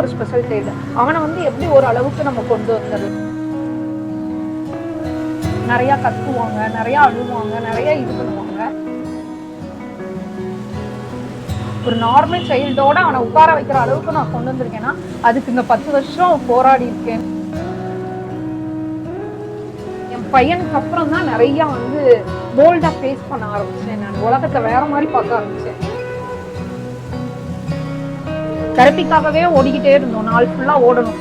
ஒரு special child அவனை வந்து எப்படி ஒரு அளவுக்கு நம்ம கொண்டு வந்தது? நிறைய கத்துவாங்க நிறைய அழுவாங்க நிறைய இது பண்ணுவாங்க. ஒரு நார்மல் சைல்டோட அவனை உட்கார வைக்கிற அளவுக்கு நான் கொண்டு வந்திருக்கேன்னா அதுக்கு இந்த பத்து வருஷம் போராடி இருக்கேன். என் பையனுக்கு அப்புறம் தான் நிறைய வந்து போல்டா ஃபேஸ் பண்ண ஆரம்பிச்சேன் நான். உலகத்தை வேற மாதிரி பார்க்க ஆரம்பிச்சேன். தெரப்பிக்காகவே ஓடிக்கிட்டே இருந்தோம். நாள் ஃபுல்லா ஓடணும்.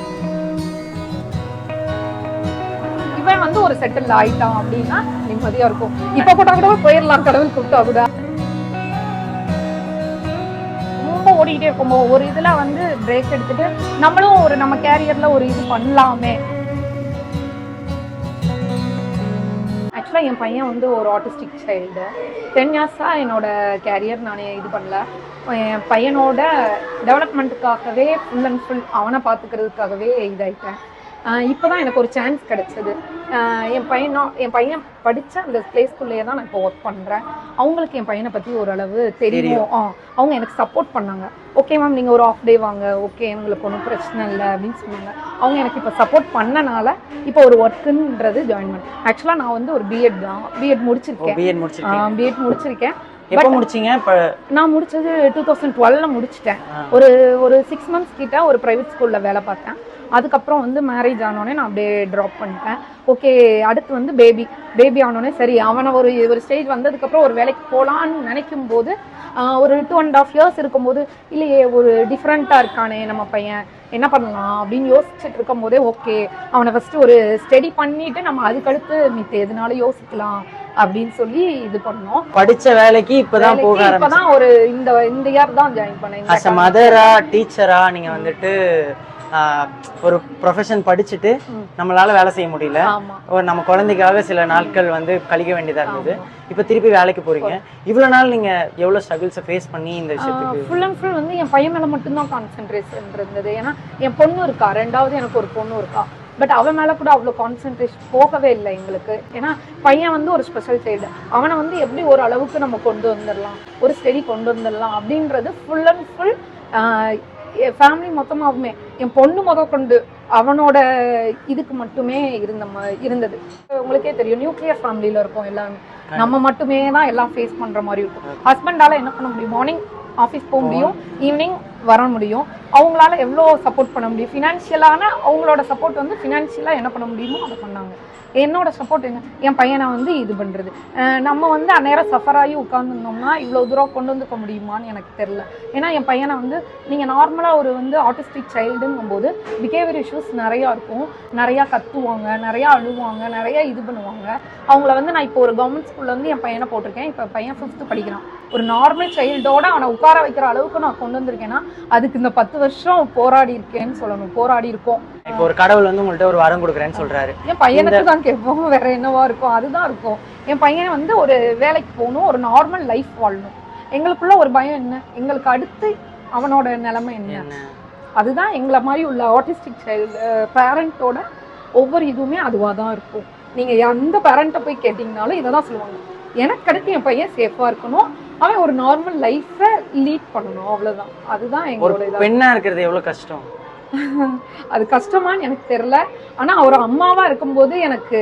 இவன் வந்து ஒரு செட்டில் ஆயிட்டான் அப்படின்னா நிம்மதியா இருக்கும். இப்ப கூட கூட போயிடலாம் கடவுள் கூப்பிட்டா கூட. ரொம்ப ஓடிக்கிட்டே இருக்கும். ஒரு இதுல வந்து பிரேக் எடுத்துட்டு நம்மளும் ஒரு நம்ம கேரியர்ல ஒரு இது பண்ணலாமே. ஆக்சுவலாக என் பையன் வந்து ஒரு ஆட்டிஸ்டிக் சைல்டு டென் இயர்ஸாக என்னோட கேரியர் நான் இது பண்ணல. என் பையனோட டெவலப்மெண்ட்டுக்காகவே ஃபுல் அண்ட் ஃபுல் அவனை பார்த்துக்கிறதுக்காகவே இதாயிட்டேன். இப்போ தான் எனக்கு ஒரு சான்ஸ் கிடைச்சது. என் பையனோ என் பையன் படித்த அந்த ப்ளே ஸ்கூல்லையே தான் நான் இப்போ ஒர்க் பண்ணுறேன் அவங்களுக்கு என் பையனை பற்றி ஓரளவு தெரியும். ஆ அவங்க எனக்கு சப்போர்ட் பண்ணாங்க. ஓகே மேம் நீங்கள் ஒரு ஆஃப் டே வாங்க. ஓகே உங்களுக்கு ஒன்றும் பிரச்சனை இல்லை அப்படின்னு சொன்னாங்க. அவங்க எனக்கு இப்போ சப்போர்ட் பண்ணனால இப்போ ஒரு ஒர்க்குன்றது ஜாயின் பண்ணேன் ஆக்சுவலாக நான் வந்து ஒரு பிஎட் தான். பிஎட் முடிச்சிருக்கேன். பிஎட் முடிச்சிருக்கேன். எப்போ முடிச்சீங்க? நான் முடிச்சது டூ தௌசண்ட் டுவெல்ல முடிச்சிட்டேன். ஒரு ஒரு சிக்ஸ் மந்த்ஸ் கிட்ட ஒரு ப்ரைவேட் ஸ்கூலில் வேலை பார்த்தேன். அதுக்கப்புறம் வந்து மேரேஜ் ஆனோடனே நான் அப்படியே ட்ராப் பண்ணிட்டேன். ஓகே அடுத்து வந்து பேபி பேபி ஆனோடனே சரி அவனை ஒரு ஒரு ஸ்டேஜ் வந்ததுக்கப்புறம் ஒரு வேலைக்கு போகலான்னு நினைக்கும் போது ஒரு டூ அண்ட் ஆஃப் இயர்ஸ் இருக்கும்போது இல்லையே ஒரு டிஃப்ரெண்ட்டாக இருக்கானே நம்ம பையன். என்ன பண்ணலாம் அப்படின்னு யோசிச்சுட்டு இருக்கும் போதே ஓகே அவனை ஃபஸ்ட்டு ஒரு ஸ்டடி பண்ணிட்டு நம்ம அதுக்கடுத்து மித்த எதுனாலும் யோசிக்கலாம். அப்படின்னு சொல்லி இது பண்ணோம். படிச்ச வேலைக்கு இப்பதான் போக இப்பதான் ஒரு இந்த இந்த இயர் தான் ஜாயின் பண்ணேன் அஸ் மதரா டீச்சரா நீங்க வந்துட்டு ஒரு ப்ரொஃபஷன் படிச்சுட்டு. நம்மளால வேலை செய்ய முடியல. நம்ம குழந்தைக்காக சில நாட்கள் வந்து கழிக்க வேண்டியதா இருந்தது. இப்போ திருப்பி வேலைக்கு போறீங்க. இவ்வளவு நாள் நீங்க எவ்வளவு ஸ்ட்ரகிள்ஸை ஃபேஸ் பண்ணி இந்த விஷயத்துக்கு? ஃபுல் அண்ட் ஃபுல் வந்து என் பையன் மேல மட்டும்தான் கான்சென்ட்ரேஷன் இருந்தது. ஏன்னா என் பொண்ணு இருக்கா. ரெண்டாவது எனக்கு ஒரு பொண்ணு இருக்கா. பட் அவன் மேல கூட அவ்வளோ கான்சென்ட்ரேஷன் போகவே இல்லை எங்களுக்கு. ஏன்னா பையன் வந்து ஒரு ஸ்பெஷல் சைல்டு அவனை வந்து எப்படி ஒரு அளவுக்கு நம்ம கொண்டு வந்துடலாம் ஒரு ஸ்டெடி கொண்டு வந்துடலாம் அப்படின்றது ஃபுல் அண்ட் ஃபுல் ஃபேமிலி மொத்தமாகவுமே என் பொண்ணு முத கொண்டு அவனோட இதுக்கு மட்டுமே இருந்த ம- இருந்தது. உங்களுக்கே தெரியும் நியூக்ளியர் ஃபேமிலியில இருக்கும் எல்லாமே நம்ம மட்டுமே தான் எல்லாம் ஃபேஸ் பண்ற மாதிரி இருக்கும். ஹஸ்பண்டால என்ன பண்ண முடியும்? மார்னிங் ஆஃபீஸ் போக முடியும் ஈவினிங் வர முடியும். அவங்களால எவ்வளோ சப்போர்ட் பண்ண முடியும்? ஃபினான்ஷியலான அவங்களோட சப்போர்ட் வந்து ஃபினான்ஷியலாக என்ன பண்ண முடியுமோ அதை பண்ணாங்க. என்னோட சப்போர்ட் என்ன? என் பையனை வந்து இது பண்ணுறது நம்ம வந்து அந்நேரம் சஃபர் ஆகி உட்காந்துருந்தோம்னா இவ்வளோ தூரம் கொண்டு வந்துக்க முடியுமான்னு எனக்கு தெரில ஏன்னா என் பையனை வந்து நீங்கள் நார்மலாக ஒரு வந்து ஆட்டிஸ்டிக் சைல்டுங்கும் போது பிஹேவியர் இஷ்யூஸ் நிறையா இருக்கும். நிறையா கத்துவாங்க நிறையா அழுவாங்க நிறையா இது பண்ணுவாங்க. அவங்கள வந்து நான் இப்போ ஒரு கவர்மெண்ட் ஸ்கூல்லேருந்து வந்து என் பையனை போட்டிருக்கேன். இப்போ பையன் ஃபிஃப்த்து படிக்கிறான். ஒரு நார்மல் சைல்டோட அவனை உட்கார வைக்கிற அளவுக்கு நான் கொண்டு வந்திருக்கேன்னா அதுக்கு இந்த பத்து வருஷம் போராடி இருக்கேன்னு சொல்லணும். போராடி இருக்கோம். இப்போ ஒரு கடவுள் வந்து உங்கள்ட்ட ஒரு வரம் கொடுக்குறேன்னு சொல்றாரு. என் பையனுக்கு தான் கேட்போம். வேற என்னவா இருக்கும்? அதுதான் இருக்கும். என் பையன் வந்து ஒரு வேலைக்கு போகணும். ஒரு நார்மல் லைஃப் வாழணும். எங்களுக்குள்ள ஒரு பயம் என்ன? எங்களுக்கு அடுத்து அவனோட நிலைமை என்ன? அதுதான் எங்களை மாதிரி உள்ள ஆட்டிஸ்டிக் சைல்டு பேரண்ட்டோட ஒவ்வொரு இதுவுமே அதுவாக தான் இருக்கும். நீங்கள் எந்த பேரண்ட்டை போய் கேட்டிங்கனாலும் இதை தான் சொல்லுவாங்க. எனக்கு அடுத்து என் பையன் சேஃபாக இருக்கணும். அவன் ஒரு நார்மல் லைஃப்பை லீட் பண்ணணும் அவ்வளவுதான். அதுதான் ஒரு எங்களோட இதா பெண்ணா இருக்கிறது எவ்வளவு கஷ்டம்? அது கஷ்டமான்னு எனக்கு தெரில ஆனா ஒரு அம்மாவா இருக்கும்போது எனக்கு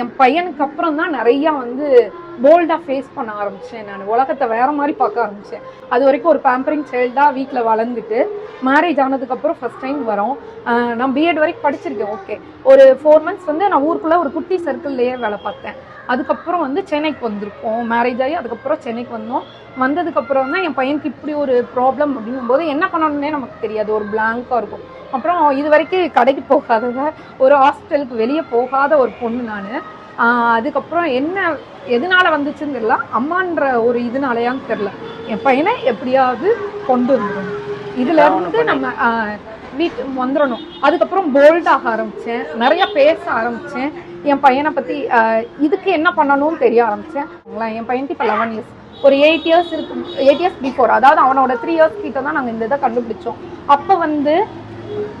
என் பையனுக்கு அப்புறம் தான் நிறைய வந்து போல்டா ஃபேஸ் பண்ண ஆரம்பிச்சேன் நான். உலகத்தை வேற மாதிரி பார்க்க ஆரம்பிச்சேன். அது வரைக்கும் ஒரு பேம்பரிங் சைல்டா வீட்டில் வளர்ந்துட்டு மேரேஜ் ஆனதுக்கப்புறம் ஃபர்ஸ்ட் டைம் வரோம். நான் பிஎட் வரைக்கும் படிச்சிருக்கேன் ஓகே ஒரு ஃபோர் மந்த்ஸ் வந்து நான் ஊருக்குள்ள ஒரு குட்டி சர்க்கிள்லேயே வேலை பார்த்தேன். அதுக்கப்புறம் வந்து சென்னைக்கு வந்திருக்கோம். மேரேஜ் ஆகி அதுக்கப்புறம் சென்னைக்கு வந்தோம். வந்ததுக்கப்புறம் தான் என் பையனுக்கு இப்படி ஒரு ப்ராப்ளம் அப்படிங்கும்போது என்ன பண்ணணும்னே நமக்கு தெரியாது. ஒரு பிளாங்காக இருக்கும். அப்புறம் இது வரைக்கும் கடைக்கு போகாதவ ஒரு ஹாஸ்பிட்டலுக்கு வெளியே போகாத ஒரு பொண்ணு நான். அதுக்கப்புறம் என்ன எதனால வந்துச்சுன்னு தெரியல. அம்மான்ற ஒரு இதனாலயான்னு தெரியல. என் பையனை எப்படியாவது கொண்டு வந்துடணும். இதுல இருந்து நம்ம வீட்டு வந்துடணும். அதுக்கப்புறம் போல்டாக ஆரம்பிச்சேன். நிறைய பேச ஆரம்பிச்சேன். என் பையனை பற்றி இதுக்கு என்ன பண்ணணும்னு தெரிய ஆரம்பித்தேன் என் பையனுக்கு இப்போ லெவன் இயர்ஸ் ஒரு எயிட் இயர்ஸ் இருக்கு எயிட் இயர்ஸ் பிஃபோர் அதாவது அவனோட த்ரீ இயர்ஸ் கிட்ட தான் நாங்கள் இந்த இதை கண்டுபிடிச்சோம். அப்போ வந்து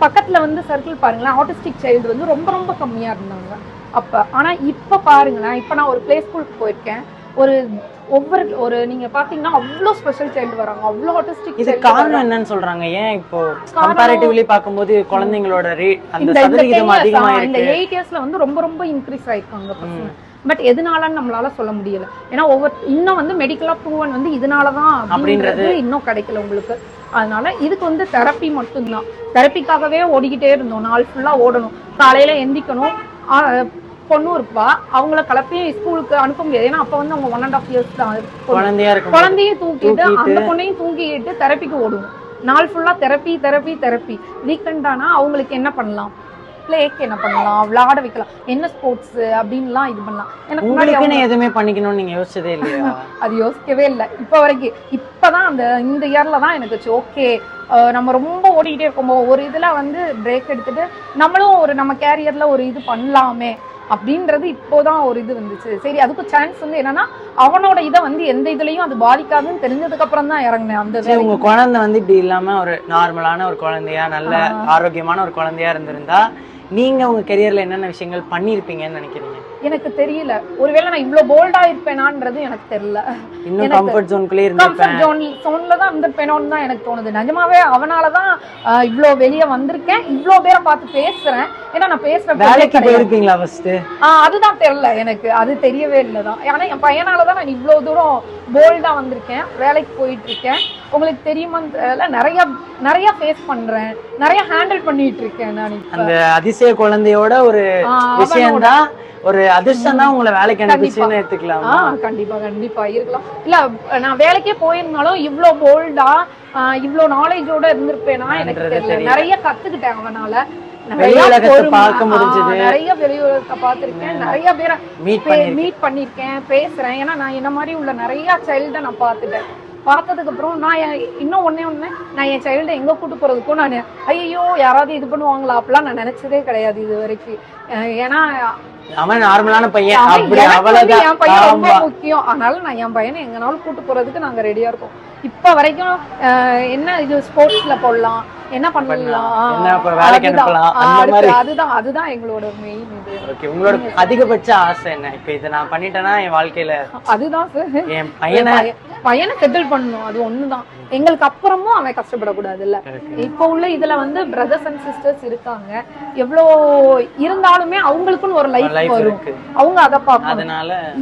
பக்கத்தில் வந்து சர்க்கிள் பாருங்களேன் ஆட்டிஸ்டிக் சைல்டு வந்து ரொம்ப ரொம்ப கம்மியாக இருந்தாங்க. அப்போ ஆனால் இப்போ பாருங்களேன் இப்போ நான் ஒரு ப்ளே ஸ்கூலுக்கு போயிருக்கேன். ஒரு ஒவ்வொரு ஒரு நீங்க பாத்தீங்கன்னா அவ்வளோ ஸ்பெஷல் சைல்டு வராங்க அவ்வளோ ஆட்டிஸ்டிக் இது காரணம் என்னன்னு சொல்றாங்க? ஏன் இப்போ கம்பேரிட்டிவ்லி பார்க்கும்போது குழந்தைங்களோட ரேட் அந்த சதவிகிதம் 10 அதிகமா years, இந்த இருக்கு எயிட் இயர்ஸ்ல வந்து ரொம்ப ரொம்ப இன்க்ரீஸ் ஆயிருக்காங்க பசங்க. பட் எதனாலன்னு நம்மளால சொல்ல முடியல. ஏன்னா ஒவ்வொரு இன்னும் வந்து மெடிக்கலா ப்ரூவன் வந்து இதனாலதான் அப்படின்றது இன்னும் கிடைக்கல உங்களுக்கு. அதனால இதுக்கு வந்து தெரப்பி மட்டும்தான். தெரப்பிக்காகவே ஓடிக்கிட்டே இருந்தோம். நாள் ஃபுல்லா ஓடணும். காலையில எந்திக்கணும். பொண்ணும் இருப்பா. அவங்கள கிளப்பி ஸ்கூலுக்கு அனுப்ப முடியாது. ஏன்னா அப்ப வந்து அவங்க ஒன் அண்ட் ஆஃப் இயர்ஸ் தான். குழந்தையா இருக்கும் குழந்தையும் தூக்கிட்டு. அந்த பொண்ணையும் தூக்கிட்டு தெரப்பிக்கு ஓடுவோம் நாள் ஃபுல்லா தெரப்பி தெரப்பி தெரப்பி வீக்கெண்ட் ஆனா அவங்களுக்கு என்ன பண்ணலாம்? பிளேக்கு என்ன பண்ணலாம்? விளையாட வைக்கலாம். என்ன ஸ்போர்ட்ஸ் அப்படின்லாம் இது பண்ணலாம். எனக்கு முன்னாடி எதுவுமே பண்ணிக்கணும்னு நீங்க யோசிச்சதே இல்லையா? அது யோசிக்கவே இல்லை. இப்போ வரைக்கும். இப்பதான் அந்த இந்த இயர்ல தான் எனக்கு ஓகே நம்ம ரொம்ப ஓடிக்கிட்டே இருக்கும்போது ஒரு இதுல வந்து பிரேக் எடுத்துட்டு நம்மளும் ஒரு நம்ம கேரியர்ல ஒரு இது பண்ணலாமே. அப்படின்றது இப்போதான் ஒரு இது வந்துச்சு. சரி அதுக்கு சான்ஸ் வந்து என்னன்னா அவனோட இதை வந்து எந்த இதுலயும் அது பாதிக்காதுன்னு தெரிஞ்சதுக்கு அப்புறம் தான் இறங்கினேன் அந்த உங்க. குழந்தை வந்து இப்படி இல்லாம ஒரு நார்மலான ஒரு குழந்தையா நல்ல ஆரோக்கியமான ஒரு குழந்தையா இருந்திருந்தா நீங்க உங்க கெரியர்ல என்னென்ன விஷயங்கள் பண்ணிருப்பீங்கன்னு நினைக்கிறீங்க? எனக்கு தெரியல. ஒருவேளை நான் இவ்வளவு போல்டா இருப்பேனான்றது எனக்கு தெரியல. இன்னும் கம்ஃபர்ட் ஜோன்குள்ளே கம்ஃபர்ட் ஜோன் ஜோன்ல தான் இருந்திருப்பேனோன்னு தான் எனக்கு தோணுது. நிஜமாவே அவனால தான் இவ்ளோ வெளியே வந்திருக்கேன். இவ்ளோ பேரை பார்த்து பேசுறேன். ஏன்னா நான் பேசுற பொண்ணே வேலைக்கு கிடையாது. போயிருப்பீங்களா ஃபர்ஸ்ட் அதுதான் தெரியல எனக்கு. அது தெரியவே இல்லை தான். ஏன்னா என் பையனால தான் நான் இவ்வளோ தூரம் போல்டா வந்திருக்கேன். வேலைக்கு போயிட்டு இருக்கேன் உங்களுக்கு தெரியுமான்னு தெரியல நிறைய நிறைய ஃபேஸ் பண்றேன். நிறைய ஹேண்டில் பண்ணிட்டு இருக்கேன் நான் அந்த அதிசய குழந்தையோட ஒரு விஷயம் தான் ஒரு அதிர்ஷ்டம் தான் உங்களை வேலைக்கு அனுப்பிச்சுன்னு எடுத்துக்கலாம்? கண்டிப்பா கண்டிப்பா. இருக்கலாம். இல்ல நான் வேலைக்கே போயிருந்தாலும் இவ்ளோ போல்டா இவ்ளோ நாலேஜோட இருந்திருப்பேனா? எனக்கு. நிறைய கத்துக்கிட்டேன் அவனால. நிறைய உலகத்தை பொறுமை, பார்க்க ஆ, முடிஞ்சது. நிறைய வெளி உலகத்தை பார்த்திருக்கேன். நிறைய பேரை மீட் பண்ணி மீட் பண்ணிருக்கேன் பேசுறேன். ஏன்னா நான் என்ன மாதிரி உள்ள நிறைய சைல்ட நான் பார்த்துட்டேன். பார்த்ததுக்கு அப்புறம் நான் இன்னும் ஒண்ணே ஒண்ணு நான் என் சைல்டை எங்க கூட்டு போறதுக்கும் நான் ஐயோ யாராவது இது பண்ணுவாங்களா? அப்படிலாம் நான் நினைச்சதே கிடையாது இது வரைக்கும் ஏன்னா அவன் நார்மலான பையன். அப்படி வந்து என் பையன் ரொம்ப அவ்வளவுதான் முக்கியம். அதனால நான் என் பையனை எங்கனாலும் கூட்டு போறதுக்கு நாங்க ரெடியா இருக்கோம். இப்ப வரைக்கும் என்ன இது ஸ்போர்ட்ஸ்ல போடலாம். என்ன பண்ணலாம்? என்ன இப்ப வேலைக்கு. அனுப்பலாம், அந்த மாதிரி. அதுதான் அதுதான் எங்களோட மெயின் இது. ஓகே உங்களோட அதிகபட்ச ஆசை என்ன? இப்ப இதை நான் பண்ணிட்டேன்னா என் வாழ்க்கையில அதுதான் சார் என் பையனை பையன்- செட்டில் பண்ணணும். அது ஒண்ணுதான். எங்களுக்கு அப்புறமும் அவன் கஷ்டப்படக்கூடாது இல்ல இப்போ உள்ள இதுல வந்து பிரதர்ஸ் அண்ட் சிஸ்டர்ஸ் இருக்காங்க. எவ்வளோ இருந்தாலுமே அவங்களுக்குன்னு ஒரு லைஃப் வரும். அவங்க அதை பார்க்கணும்.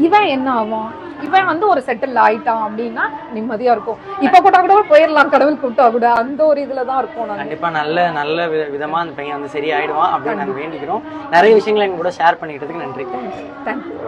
இவன் என்ன ஆவான்? இவன் வந்து ஒரு செட்டில் ஆயிட்டான் அப்படின்னா நிம்மதியா இருக்கும். இப்ப கூட கூட போயிடலாம் கடவுள் கூப்பிட்டா கூட. அந்த ஒரு இதுல தான் இருக்கோம் நாங்க. கண்டிப்பாக நல்ல நல்ல வித விதமாக அந்த பையன் வந்து சரியாயிடுவான் அப்படின்னு நாங்கள் வேண்டிக்கிறோம். நிறைய விஷயங்களை எங்கள் கூட ஷேர் பண்ணிக்கிட்டதுக்கு நன்றி. தேங்க்யூ